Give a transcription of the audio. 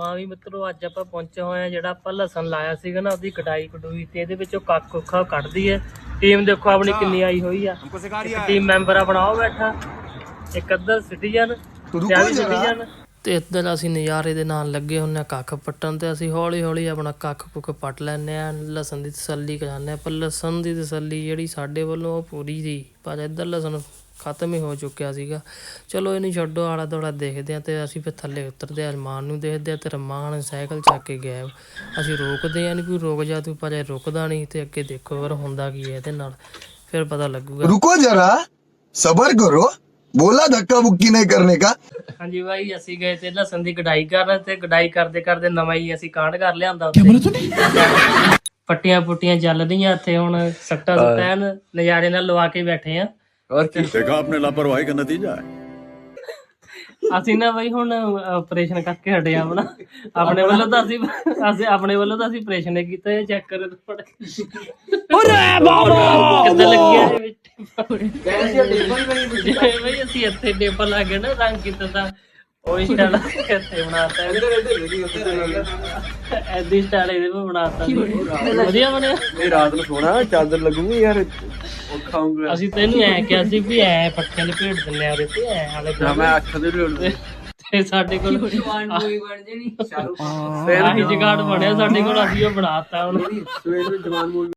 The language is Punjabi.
ਆ ਵੀ ਮਿੱਤਰੋ ਅੱਜ ਆਪਾਂ ਪਹੁੰਚੇ ਹੋਏ ਆ ਜਿਹੜਾ ਆਪਾਂ ਲਸਣ ਲਾਇਆ ਸੀਗਾ ਨਾ ਉਹਦੀ ਕਟਾਈ ਕਟੂਈ ਤੇ ਇਹਦੇ ਵਿੱਚੋਂ ਕੱਖ ਕੁੱਖਾ ਕੱਢਦੀ ਹੈ ਟੀਮ ਦੇਖੋ ਆਪਣੀ ਕਿੰਨੀ ਆਈ ਹੋਈ ਆ। ਟੀਮ ਮੈਂਬਰ ਆ। ਬਣਾਓ ਬੈਠਾ ਇੱਕ ਅੱਧਰ ਸਿਟੀਜ਼ਨ ਤੇ ਵੀ ਸਿਟੀਜ਼ਨ ਤੇ ਇੱਧਰ ਅਸੀਂ ਨਜ਼ਾਰੇ ਦੇ ਨਾਲ ਲੱਗੇ ਹੁੰਨੇ ਕੱਖ ਪੱਟਣ ਤੇ ਅਸੀਂ ਹੌਲੀ ਹੌਲੀ ਆਪਣਾ ਕੱਖ ਕੁੱਖ ਪੱਟ ਲੈਨੇ ਆ ਲਸਣ ਦੀ ਤਸੱਲੀ ਕਰਾਨੇ ਆ ਪਰ ਲਸਣ ਦੀ ਤਸੱਲੀ ਜਿਹੜੀ ਸਾਡੇ ਵੱਲੋਂ ਪੂਰੀ ਸੀ। ਪਰ ਇੱਧਰ ਲਸਣ ਖਤਮ ਹੀ ਹੋ ਚੁੱਕਿਆ ਸੀਗਾ। ਚਲੋ ਇਹਨੂੰ ਛੱਡੋ ਆਲਾ ਦੋਲਾ ਦੇਖਦੇ ਆ ਤੇ ਅਸੀਂ ਫਿਰ ਥੱਲੇ ਉਤਰਦੇ ਆ ਰਮਾਨ ਨੂੰ ਦੇਖਦੇ ਆ ਤੇ ਰਮਾਨ ਸਾਈਕਲ ਚੱਕ ਕੇ ਗਿਆ ਅਸੀਂ ਰੋਕਦੇ ਆ ਨਹੀਂ ਕੋਈ ਰੁਕ ਜਾ ਤੂੰ ਪਰ ਇਹ ਰੁਕਦਾ ਨਹੀਂ ਤੇ ਅੱਗੇ ਦੇਖੋ ਫਿਰ ਹੁੰਦਾ ਕੀ ਹੈ ਇਹਦੇ ਨਾਲ। ਫਿਰ ਪਤਾ ਲੱਗੂਗਾ। ਰੁਕੋ ਜਰਾ ਸਬਰ ਕਰੋ। ਬੋਲਾ ਧੱਕਾ ਮੁੱਕੀ ਨਹੀਂ ਕਰਨੇ ਦਾ ਹਾਂਜੀ ਭਾਈ ਅਸੀਂ ਗਏ ਤੇ ਲਸਣ ਦੀ ਕਢਾਈ ਕਰਨ ਤੇ ਕਢਾਈ ਕਰਦੇ ਕਰਦੇ ਨਵਾਂ ਹੀ ਅਸੀਂ ਕਾਂਡ ਕਰ ਲਿਆਂਦਾ ਪੱਟੀਆਂ ਪੁੱਟੀਆਂ ਚੱਲਦੀਆਂ ਰਹੀਆਂ ਹੁਣ ਸੱਟਾ ਸੁੱਟਾਂ ਨਜ਼ਾਰੇ ਨਾਲ ਲਵਾ ਕੇ ਬੈਠੇ ਆ देखा आपने लापरवाही का नतीजा है ਅਸੀਂ ਨਾ ਬਈ ਹੁਣ ਆਪਰੇਸ਼ਨ ਕਰਕੇ ਹਟੇ ਆ ਆਪਣਾ ਆਪਣੇ ਵੱਲੋਂ ਤਾਂ ਅਸੀਂ ਅਸੀਂ ਆਪਣੇ ਵੱਲੋਂ ਤਾਂ ਅਸੀਂ ਆਪਰੇਸ਼ਨ ਹੀ ਕੀਤਾ ਇਹ ਚੈੱਕ ਕਰੋ ਥੋੜਾ ਓਰੇ ਬਾਬਾ ਕਿੱਦਾਂ ਲੱਗਿਆ ਇਹ ਵਿੱਚ ਜਿਵੇਂ ਬਈ ਅਸੀਂ ਇੱਥੇ ਟੇਬਲ ਲਾ ਕੇ ਨਾ ਰੰਗ ਕੀਤਾ ਤਾਂ ਅਸੀਂ ਤੈਨੂੰ ਐ ਕਿਹਾ ਸਾਡੇ ਕੋਲ ਜਵਾਨ ਕੋਈ ਬਣ ਜਣੀ। ਸ਼ਾਹਰੁਖ ਫੇਰ ਹੀ ਜਗਾੜ ਬਣਿਆ ਸਾਡੇ ਕੋਲ ਅਸੀਂ ਉਹ ਬਣਾਤਾ ਹੁਣ ਸਵੇਰ ਨੂੰ ਜਵਾਨ ਮੂਵੀ